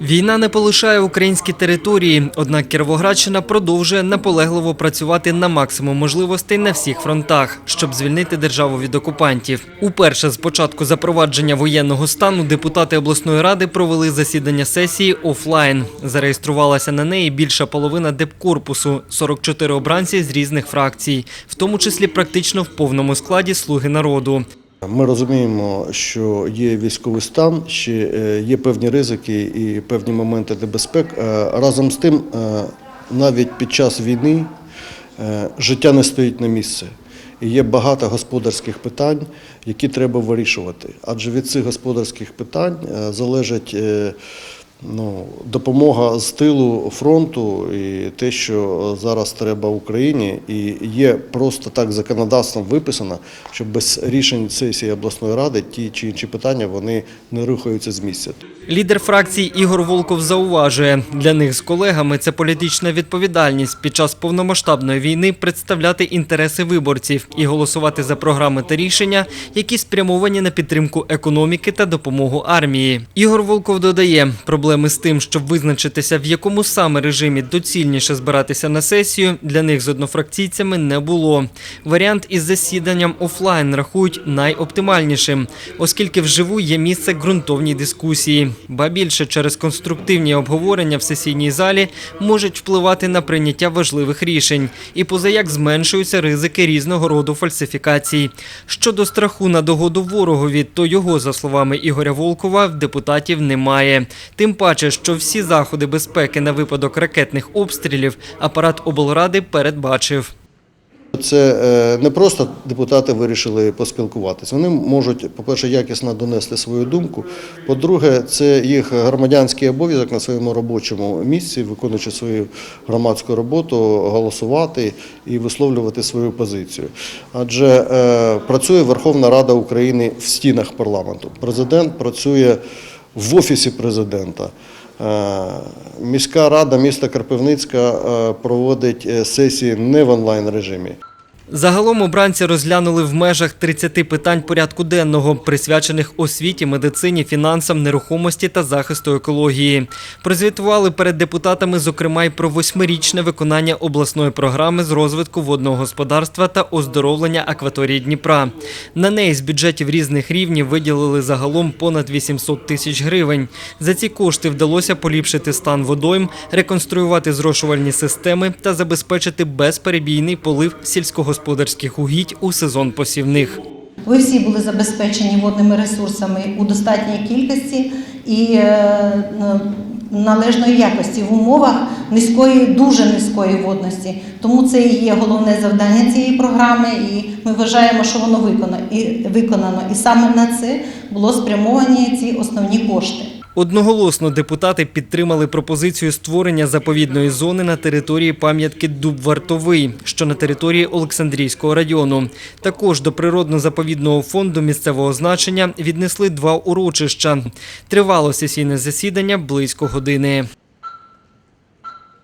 Війна не полишає українські території, однак Кіровоградщина продовжує наполегливо працювати на максимум можливостей на всіх фронтах, щоб звільнити державу від окупантів. Уперше з початку запровадження воєнного стану депутати обласної ради провели засідання сесії офлайн. Зареєструвалася на неї більша половина депкорпусу – 44 обранці з різних фракцій, в тому числі практично в повному складі слуги народу. Ми розуміємо, що є військовий стан, ще е, є певні ризики і певні моменти небезпек. Е, Разом з тим, е, навіть під час війни е, життя не стоїть на місці. І є багато господарських питань, які треба вирішувати. Адже від цих господарських питань е, залежить е, ну, допомога з тилу фронту і те, що зараз треба Україні, і є просто так законодавством виписано, що без рішень сесії обласної ради ті чи інші питання вони не рухаються з місця. Лідер фракції Ігор Волков зауважує, для них з колегами це політична відповідальність під час повномасштабної війни представляти інтереси виборців і голосувати за програми та рішення, які спрямовані на підтримку економіки та допомогу армії. Ігор Волков додає, проблеми з тим, щоб визначитися, в якому саме режимі доцільніше збиратися на сесію, для них з однофракційцями не було. Варіант із засіданням офлайн рахують найоптимальнішим, оскільки вживу є місце ґрунтовній дискусії. Ба більше через конструктивні обговорення в сесійній залі можуть впливати на прийняття важливих рішень і позаяк зменшуються ризики різного роду фальсифікацій. Щодо страху на догоду ворогові, то його, за словами Ігоря Волкова, в депутатів немає. Тим паче, що всі заходи безпеки на випадок ракетних обстрілів апарат облради передбачив. Це е, не просто депутати вирішили поспілкуватися. Вони можуть, по-перше, якісно донести свою думку. По-друге, це їх громадянський обов'язок на своєму робочому місці, виконуючи свою громадську роботу, голосувати і висловлювати свою позицію. Адже е, працює Верховна Рада України в стінах парламенту. Президент працює в офісі президента. Е, Міська рада міста Карпивницька е, проводить е, сесії не в онлайн режимі. Загалом обранці розглянули в межах 30 питань порядку денного, присвячених освіті, медицині, фінансам, нерухомості та захисту екології. Прозвітували перед депутатами, зокрема, й про восьмирічне виконання обласної програми з розвитку водного господарства та оздоровлення акваторії Дніпра. На неї з бюджетів різних рівнів виділили загалом понад 800 тисяч гривень. За ці кошти вдалося поліпшити стан водойм, реконструювати зрошувальні системи та забезпечити безперебійний полив сільськогосподарських угідь у сезон посівних. Ви всі були забезпечені водними ресурсами у достатній кількості і е, належної якості в умовах низької, дуже низької водності. Тому це і є головне завдання цієї програми, і ми вважаємо, що воно виконано. І, саме на це було спрямовані ці основні кошти. Одноголосно депутати підтримали пропозицію створення заповідної зони на території пам'ятки Дуб Вартовий, що на території Олександрійського району. Також до природно-заповідного фонду місцевого значення віднесли два урочища. Тривало сесійне засідання близько години.